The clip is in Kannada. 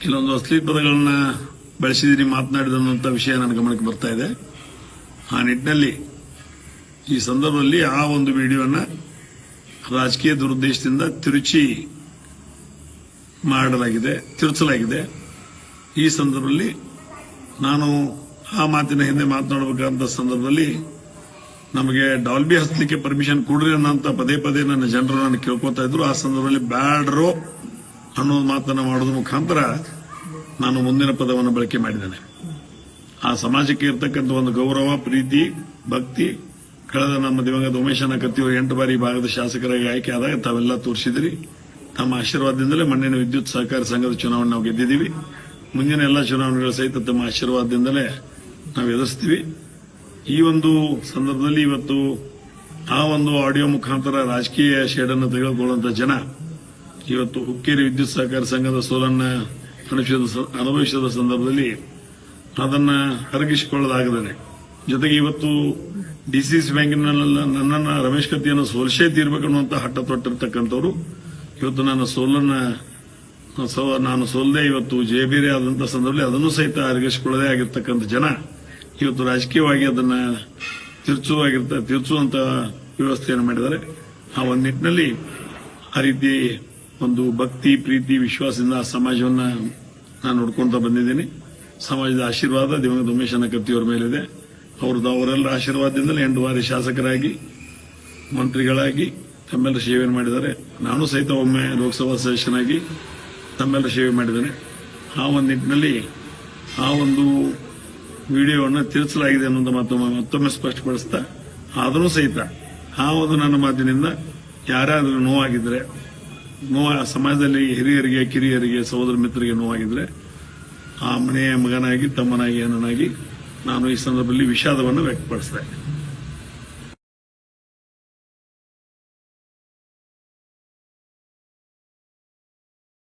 ಕೆಲವೊಂದು ಅಶ್ಲೀಲ ಪದಗಳನ್ನ ಬಳಸಿದಿರಿ ಮಾತನಾಡಿದಂತ ವಿಷಯ ನನ್ನ ಗಮನಕ್ಕೆ ಬರ್ತಾ ಇದೆ. ಆ ನಿಟ್ಟಿನಲ್ಲಿ ಈ ಸಂದರ್ಭದಲ್ಲಿ ಆ ಒಂದು ವಿಡಿಯೋನ ರಾಜಕೀಯ ದುರುದ್ದೇಶದಿಂದ ತಿರುಚಿ ಮಾಡಲಾಗಿದೆ, ತಿರುಚಲಾಗಿದೆ. ಈ ಸಂದರ್ಭದಲ್ಲಿ ನಾನು ಆ ಮಾತಿನ ಹಿಂದೆ ಮಾತನಾಡಬೇಕಾದ ಸಂದರ್ಭದಲ್ಲಿ ನಮಗೆ ಡಾಲ್ಬಿ ಹಚ್ಚಲಿಕ್ಕೆ ಪರ್ಮಿಷನ್ ಕೊಡ್ರಿ ಅನ್ನೋಂತ ಪದೇ ಪದೇ ನನ್ನ ಜನರು ನಾನು ಕೇಳ್ಕೊತಾ ಇದ್ರು. ಆ ಸಂದರ್ಭದಲ್ಲಿ ಬ್ಯಾಡ್ರೋ ಅನ್ನೋ ಮಾತನ್ನು ಮಾಡೋದ್ರ ಮುಖಾಂತರ ನಾನು ಮುಂದಿನ ಪದವನ್ನು ಬಳಕೆ ಮಾಡಿದ್ದೇನೆ. ಆ ಸಮಾಜಕ್ಕೆ ಇರತಕ್ಕಂಥ ಒಂದು ಗೌರವ, ಪ್ರೀತಿ, ಭಕ್ತಿ, ಕಳೆದ ನಮ್ಮ ದಿವಂಗತ ಉಮೇಶನ ಕತ್ತಿಯವರು ಎಂಟು ಬಾರಿ ಭಾಗದ ಶಾಸಕರಾಗಿ ಆಯ್ಕೆ ಆದಾಗ ತಾವೆಲ್ಲ ತೋರಿಸಿದಿರಿ. ತಮ್ಮ ಆಶೀರ್ವಾದದಿಂದಲೇ ಮಣ್ಣಿನ ವಿದ್ಯುತ್ ಸಹಕಾರಿ ಸಂಘದ ಚುನಾವಣೆ ನಾವು ಗೆದ್ದಿದ್ದೀವಿ. ಮುಂದಿನ ಎಲ್ಲ ಚುನಾವಣೆಗಳ ಸಹಿತ ತಮ್ಮ ಆಶೀರ್ವಾದದಿಂದಲೇ ನಾವು ಎದುರಿಸ್ತೀವಿ. ಈ ಒಂದು ಸಂದರ್ಭದಲ್ಲಿ ಇವತ್ತು ಆ ಒಂದು ಆಡಿಯೋ ಮುಖಾಂತರ ರಾಜಕೀಯ ಶೇಡನ್ನು ತೆಗೆದುಕೊಳ್ಳುವಂತ ಜನ, ಇವತ್ತು ಹುಕ್ಕೇರಿ ವಿದ್ಯುತ್ ಸಹಕಾರಿ ಸಂಘದ ಸೋಲನ್ನ ಅನುಭವಿಸಿದ ಸ- ಅನುಭವಿಸಿದ ಸಂದರ್ಭದಲ್ಲಿ ಅದನ್ನ ಅರಗಿಸಿಕೊಳ್ಳಲಾಗದೆ ಜೊತೆಗೆ ಇವತ್ತು ಡಿಸಿಸಿ ಬ್ಯಾಂಕಿನಲ್ಲ ನನ್ನನ್ನು ರಮೇಶ್ ಕತ್ತಿಯನ್ನು ಸೋಲಿಸೇ ತೀರ್ಬೇಕನ್ನುವಂತಹ ಹಠ ತೊಟ್ಟಿರ್ತಕ್ಕಂಥವ್ರು ಇವತ್ತು ನನ್ನ ಸೋಲನ್ನ ನಾನು ಸೋಲ್ದೆ ಇವತ್ತು ಜಯಬೇರೆ ಆದಂತ ಸಂದರ್ಭದಲ್ಲಿ ಅದನ್ನು ಸಹಿತ ಅರಗಿಸಿಕೊಳ್ಳದೆ ಆಗಿರ್ತಕ್ಕಂಥ ಜನ, ಇವತ್ತು ರಾಜಕೀಯವಾಗಿ ಅದನ್ನ ತಿರ್ಚುವಾಗಿರ್ತ, ತಿರ್ಚುವಂತ ವ್ಯವಸ್ಥೆಯನ್ನು ಮಾಡಿದ್ದಾರೆ. ಆ ಒಂದು ನಿಟ್ಟಿನಲ್ಲಿ ಆ ರೀತಿ ಒಂದು ಭಕ್ತಿ, ಪ್ರೀತಿ, ವಿಶ್ವಾಸದಿಂದ ಆ ಸಮಾಜವನ್ನ ನಾನು ನೋಡ್ಕೊಂತ ಬಂದಿದ್ದೀನಿ. ಸಮಾಜದ ಆಶೀರ್ವಾದ ದಿವಂಗತ ಉಮೇಶನ ಕತ್ತಿಯವರ ಮೇಲಿದೆ. ಅವ್ರದ್ದು ಅವರೆಲ್ಲರ ಆಶೀರ್ವಾದದಿಂದಲೇ ಎಂಟು ಬಾರಿ ಶಾಸಕರಾಗಿ, ಮಂತ್ರಿಗಳಾಗಿ ತಮ್ಮೆಲ್ಲ ಸೇವೆ ಮಾಡಿದ್ದಾರೆ. ನಾನು ಸಹಿತ ಒಮ್ಮೆ ಲೋಕಸಭಾ ಸದಸ್ಯನಾಗಿ ತಮ್ಮೆಲ್ಲರ ಸೇವೆ ಮಾಡಿದ್ದೇನೆ. ಆ ಒಂದು ನಿಟ್ಟಿನಲ್ಲಿ ಆ ಒಂದು ವಿಡಿಯೋವನ್ನು ತಿಳಿಸಲಾಗಿದೆ ಅನ್ನೋದು ಮತ್ತೊಮ್ಮೆ ಮತ್ತೊಮ್ಮೆ ಸ್ಪಷ್ಟಪಡಿಸ್ತಾ, ಆದರೂ ಸಹಿತ ಆ ಒಂದು ನನ್ನ ಮಾತಿನಿಂದ ಯಾರಾದರೂ ನೋವಾಗಿದ್ರೆ, ನೋವ ಸಮಾಜದಲ್ಲಿ ಹಿರಿಯರಿಗೆ, ಕಿರಿಯರಿಗೆ, ಸಹೋದರ ಮಿತ್ರರಿಗೆ ನೋವಾಗಿದ್ರೆ, ಆ ಮನೆಯ ಮಗನಾಗಿ, ತಮ್ಮನಾಗಿ ಏನನಾಗಿ ನಾನು ಈ ಸಂದರ್ಭದಲ್ಲಿ ವಿಷಾದವನ್ನು ವ್ಯಕ್ತಪಡಿಸಿದೆ.